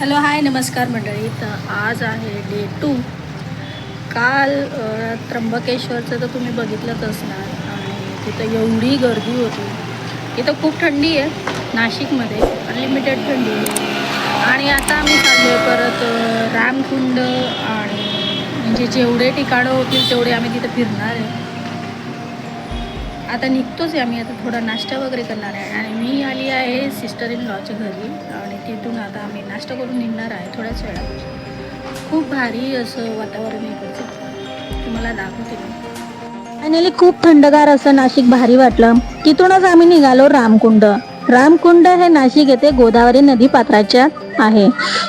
Hello hi नमस्कार मंडळी. तर आज आहे डे टू काल त्र्यंबकेश्वरचं तर तुम्ही बघितलंच असणार. आणि तिथं एवढी गर्दी होती. तिथं खूप थंडी आहे नाशिकमध्ये. अनलिमिटेड थंडी आहे. आणि आता आम्ही चाललो आहे परत रामकुंड आणि म्हणजे जेवढे ठिकाणं होतील तेवढे आम्ही तिथं फिरणार आहे. आता निघतोच आहे. आम्ही आता थोडा नाश्ता वगैरे करणार आहे. आणि मी आली आहे सिस्टर इन लॉच्या घरी. आणि तिथून आता आम्ही नाश्ता करून निघणार आहे थोड्याच वेळात. खूप भारी असं वातावरण इकडचं. तुम्हाला दाखवते मी. फायनली खूप थंडगार असं नाशिक भारी वाटलं. तिथूनच आम्ही निघालो रामकुंड. रामकुंड हे नाशिक येथे गोदावरी नदी पात्राच्या आहे.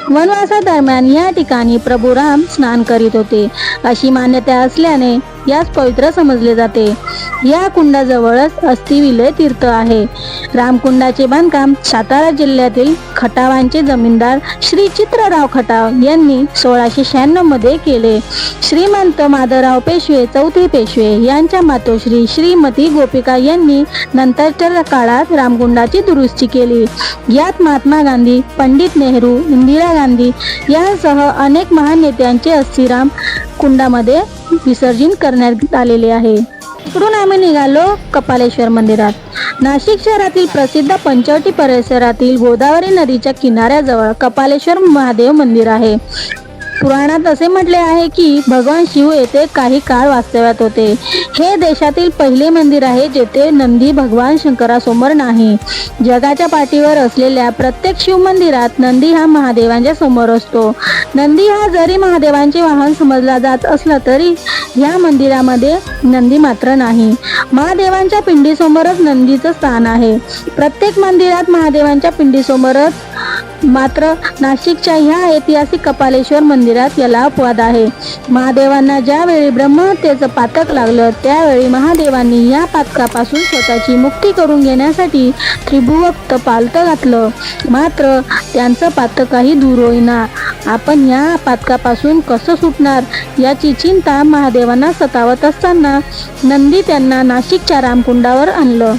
वनवासादरम्यान या ठिकाणी प्रभू राम स्नान करीत होते. अशी मान्यता असल्याने यास पवित्र समजले जाते. या कुंडाजवळच अस्थिविलय तीर्थ आहे. रामकुंडाचे बांधकाम सातारा जिल्ह्यातील खटावांचे जमीनदार श्री चित्रराव खटाव यांनी सोळाशे शहाण्णवमध्ये केले. श्रीमंत माधवराव पेशवे चौथे पेशवे यांच्या मातोश्री श्रीमती गोपिका यांनी नंतरच्या काळात रामकुंडाची दुरुस्ती केली. यात महात्मा गांधी पंडित नेहरू इंदिरा गांधी यांसह अनेक महान नेत्यांचे अस्थिराम कुंडामध्ये विसर्जन करण्यात आलेले आहे. इकडून आम्ही निघालो कपालेश्वर मंदिरात. नाशिक शहरातील प्रसिद्ध पंचवटी परिसरातील गोदावरी नदीच्या किनाऱ्याजवळ कपालेश्वर महादेव मंदिर आहे. पुराणात असे म्हटले आहे की भगवान शिव येथे काही काळ वास्तव्यात होते. हे देशातील पहिले मंदिर आहे जेथे नंदी भगवान शंकरासमोर नाही. जगाच्या पाठीवर असलेल्या प्रत्येक शिव मंदिरात नंदी हा महादेवांच्या समोर असतो. नंदी हा जरी महादेवांचे वाहन समजला जात असला तरी या मंदिरामध्ये नंदी मात्र नाही. महादेवांच्या पिंडीसमोरच नंदीचं स्थान आहे. प्रत्येक मंदिरात महादेवांच्या पिंडीसमोरच मात्र नाशिकच्या ह्या ऐतिहासिक कपालेश्वर मंदिरात याला अपवाद आहे. महादेवांना ज्यावेळी ब्रह्महत्येचं पातक लागलं त्यावेळी महादेवांनी या पातकापासून स्वतःची मुक्ती करून घेण्यासाठी त्रिभुवक्त पालतं घातलं. मात्र त्यांचं पातकही दूर होईना. आपण या पातकापासून कसं सुटणार याची चिंता महादेवांना सतावत असताना नंदी त्यांना नाशिकच्या रामकुंडावर आणलं.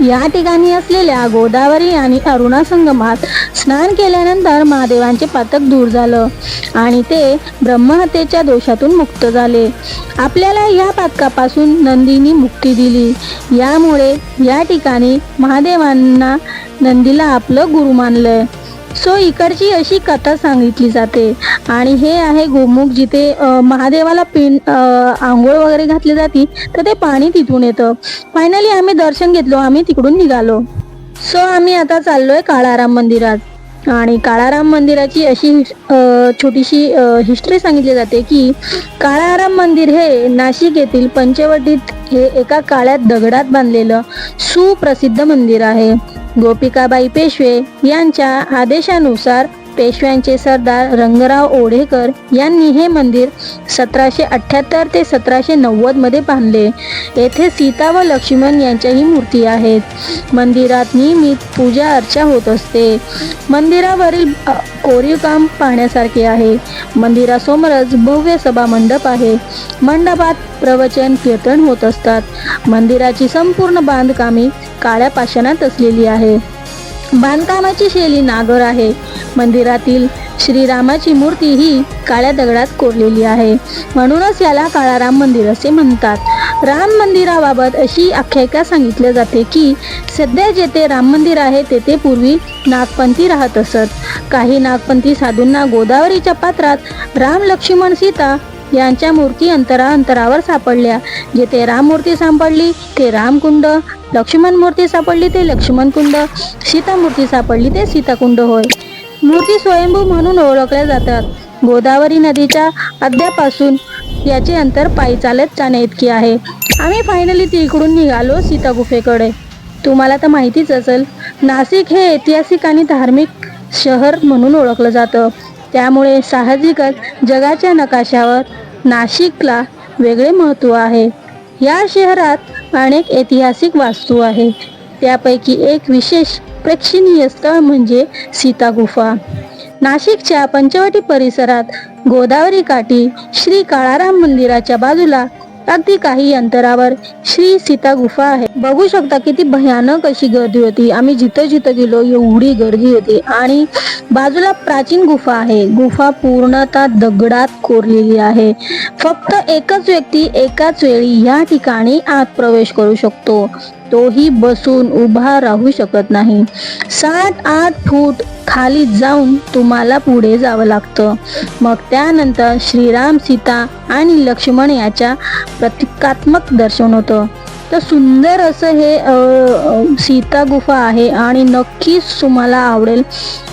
या ठिकाणी असलेल्या गोदावरी आणि अरुणा संगमात स्नान केल्यानंतर महादेवांचे पातक दूर झालं आणि ते ब्रह्महत्येच्या दोषातून मुक्त झाले. आपल्याला या पातकापासून नंदीनी मुक्ती दिली. यामुळे या ठिकाणी महादेवांना नंदीला आपलं गुरु मानलंय. सो इकडची अशी कथा सांगितली जाते. आणि हे आहे गोमुख जिथे महादेवाला पिंड आंघोळ वगैरे घातली जाते तर ते पाणी तिथून येतं. फायनली आम्ही दर्शन घेतलो आम्ही तिकडून निघालो. सो आम्ही आता चाललोय काळाराम मंदिरात. आणि काळाराम मंदिराची अशी छोटीशी हिस्ट्री सांगितली जाते की काळाराम मंदिर हे नाशिक येथील पंचवटीत हे एका काळ्यात दगडात बांधलेलं सुप्रसिद्ध मंदिर आहे. गोपिकाबाई पेशवे यांच्या आदेशानुसार पेशव्यांचे सरदार रंगराव ओढेकर यांनी हे मंदिर सतराशे अठ्ठ्याहत्तर ते सतराशे नव्वदमध्ये बांधले. येथे सीता व लक्ष्मण यांच्याही मूर्ती आहेत. मंदिरात नियमित पूजा अर्चा होत असते. मंदिरावरील कोरीव काम पाहण्यासारखे आहे. मंदिरासमोरच भव्य सभा मंडप आहे. मंडपात प्रवचन कीर्तन होत असतात. मंदिराची संपूर्ण बांधकामे काळ्या पाषाणात असलेली आहे. बांधकामाची शैली नागर आहे. मंदिरातील श्रीरामाची मूर्ती ही काळ्या दगडात कोरलेली आहे. म्हणूनच याला काळाराम मंदिर असे म्हणतात. राम मंदिराबाबत अशी आख्यायिका सांगितली जाते की सध्या जेथे राम मंदिर आहे तेथे पूर्वी नागपंथी राहत असत. काही नागपंथी साधूंना गोदावरीच्या पात्रात राम लक्ष्मण सीता यांच्या मूर्ती अंतरा अंतरावर सापडल्या. जेथे राम मूर्ती सापडली ते रामकुंड लक्ष्मण मूर्ती सापडली ते लक्ष्मण कुंड. सीता मूर्ती सापडली ते सीताकुंड होय. मूर्ती स्वयंभू म्हणून ओळखल्या जातात. गोदावरी नदीच्या अद्यापासून याचे अंतर पायी चालत जाण्या इतकी आहे. आम्ही फायनली तिकडून निघालो सीता गुफेकडे. तुम्हाला तर माहितीच असेल नाशिक हे ऐतिहासिक आणि धार्मिक शहर म्हणून ओळखलं जातं. त्यामुळे साहजिकच जगाच्या नकाशावर नाशिकला वेगळे महत्त्व आहे. या शहरात अनेक ऐतिहासिक वास्तू आहेत त्यापैकी एक विशेष प्रेक्षणीय स्थळ म्हणजे सीता गुफा. नाशिकच्या पंचवटी परिसरात गोदावरी काठी श्री काळाराम मंदिराच्या बाजूला अगदी काही अंतरावर श्री सीता गुफा आहे. बघू शकता किती भयानक अशी गर्दी होती. आम्ही जिथं जिथं गेलो एवढी गर्दी होती. आणि बाजूला प्राचीन गुफा आहे. गुफा पूर्णतः दगडात कोरलेली आहे. फक्त एकच व्यक्ती एकाच वेळी या ठिकाणी आत प्रवेश करू शकतो. तोही बसून उभा राहू शकत नाही. सात आठ फूट खाली जाऊन तुम्हाला पुढे जावं लागतं. मग त्यानंतर श्रीराम सीता आणि लक्ष्मण याच्या प्रतिकात्मक दर्शन होतं. तर सुंदर असं हे सीता गुफा आहे आणि नक्कीच तुम्हाला आवडेल.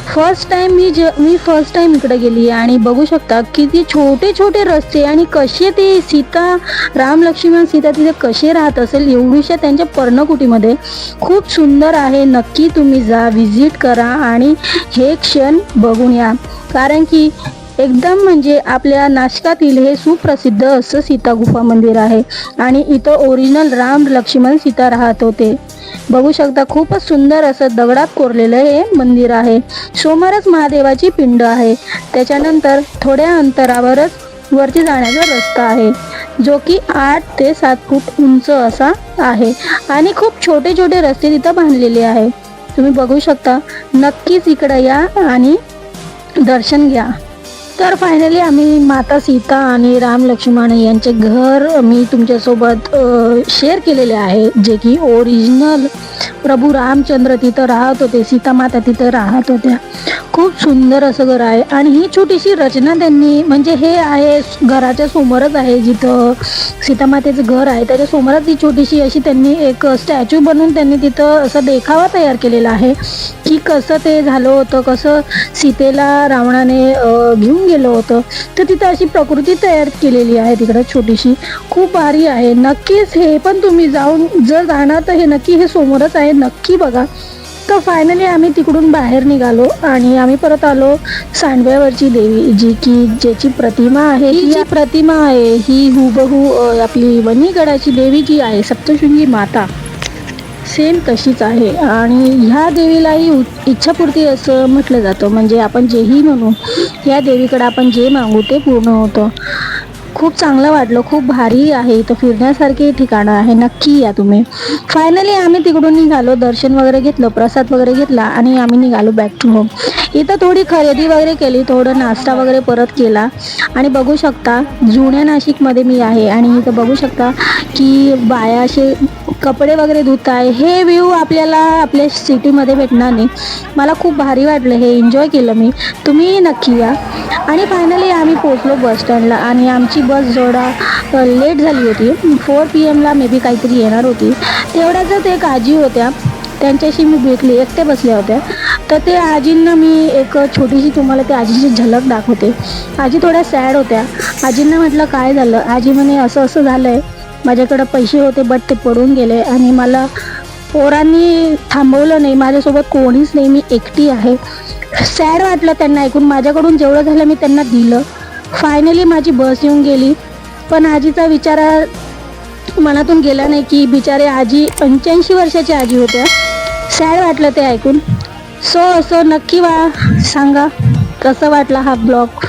फर्स्ट टाइम मी ज मी फर्स्ट टाइम इकडे गेली आहे आणि बघू शकता किती छोटे छोटे रस्ते आणि कसे ते सीता राम लक्ष्मण सीता तिथे कसे राहत असेल एवढीशा त्यांच्या पर्णकुटीमध्ये. खूप सुंदर आहे. नक्की तुम्ही जा व्हिजिट करा आणि हे क्षण बघून या. कारण की एकदम म्हणजे आपल्या नाशकातील हे सुप्रसिद्ध असं सीता गुफा मंदिर आहे. आणि इथं ओरिजिनल राम लक्ष्मण सीता राहत होते. बघू शकता खूपच सुंदर असं दगडात कोरलेलं हे मंदिर आहे. समोरच महादेवाची पिंड आहे. त्याच्यानंतर थोड्या अंतरावरच वरती जाण्याचा रस्ता आहे. जो की आठ ते सात फूट उंच असा आहे. आणि खूप छोटे छोटे रस्ते तिथं बांधलेले आहे. तुम्ही बघू शकता. नक्कीच इकडं या आणि दर्शन घ्या. तर फायनली आम्ही माता सीता आणि राम लक्ष्मण यांचे घर मी तुमच्यासोबत शेअर केलेले आहे जे की ओरिजिनल प्रभू रामचंद्र तिथं राहत होते सीता माता तिथं राहत होत्या. खूप सुंदर असं घर आहे. आणि ही छोटीशी रचना त्यांनी म्हणजे हे आहे घराच्या समोरच आहे जिथं सीतामातेचं घर आहे. त्याच्या समोरच ती छोटीशी अशी त्यांनी एक स्टॅच्यू बनवून त्यांनी तिथं असं देखावा तयार केलेला आहे की कसं ते झालं होतं कसं सीतेला रावणाने घेऊन गेलं होतं. तर तिथं अशी प्रकृती तयार केलेली आहे तिकडं छोटीशी. खूप भारी आहे. नक्कीच हे पण तुम्ही जाऊन जर जाणार तर हे नक्की हे समोरच आहे. नक्की बघा. तर फायनली आम्ही तिकडून बाहेर निघालो आणि आम्ही परत आलो सांडव्यावरची देवी जी की ज्याची प्रतिमा आहे ही जी प्रतिमा आहे ही हुबहू आपली वणीगडाची देवी जी आहे सप्तशृंगी माता सेम तशीच आहे. आणि ह्या देवीलाही इच्छापूर्ती असं म्हटलं जातं. म्हणजे आपण जेही म्हणू या देवीकडे आपण जे मागू ते पूर्ण होतं. खूप चांगलं वाटलं. खूप भारी आहे इथं फिरण्यासारखी ठिकाणं आहे. नक्की या तुम्ही. फायनली आम्ही तिकडून निघालो. दर्शन वगैरे घेतलं प्रसाद वगैरे घेतला आणि आम्ही निघालो बॅक टू होम इथं थोडी खरेदी वगैरे केली थोडं नाश्ता वगैरे परत केला. आणि बघू शकता जुन्या नाशिकमध्ये मी आहे आणि इथं बघू शकता की बाया असे कपडे वगैरे धुत आहे हे व्ह्यू आपल्याला आपल्या सिटीमध्ये भेटणार नाही. मला खूप भारी वाटलं हे एन्जॉय केलं मी. तुम्ही नक्की या. आणि फायनली आम्ही पोचलो बस स्टँडला आणि आमची बस जोडा लेट झाली होती. फोर पी एमला मे बी काहीतरी येणार होती. तेवढ्याच एक आजी होत्या. त्यांच्याशी मी भेटली एकट्या बसल्या होत्या. तर ते आजींना मी एक छोटीशी तुम्हाला त्या आजीची झलक दाखवते. आजी थोड्या सॅड होत्या. आजींना म्हटलं काय झालं? आजी म्हणे असं असं झालं आहे माझ्याकडं पैसे होते बट ते पडून गेले आणि मला पोरांनी थांबवलं नाही. माझ्यासोबत कोणीच नाही. मी एकटी आहे. सॅड वाटलं त्यांना ऐकून. माझ्याकडून जेवढं झालं मी त्यांना दिलं. फायनली माझी बस येऊन गेली. पण आजीचा विचार मनातून गेला नाही की बिचारे आजी पंच्याऐंशी वर्षाची आजी होत्या. सॅड वाटलं ते ऐकून. सो असं नक्की वा. सांगा कसं वाटला हा ब्लॉग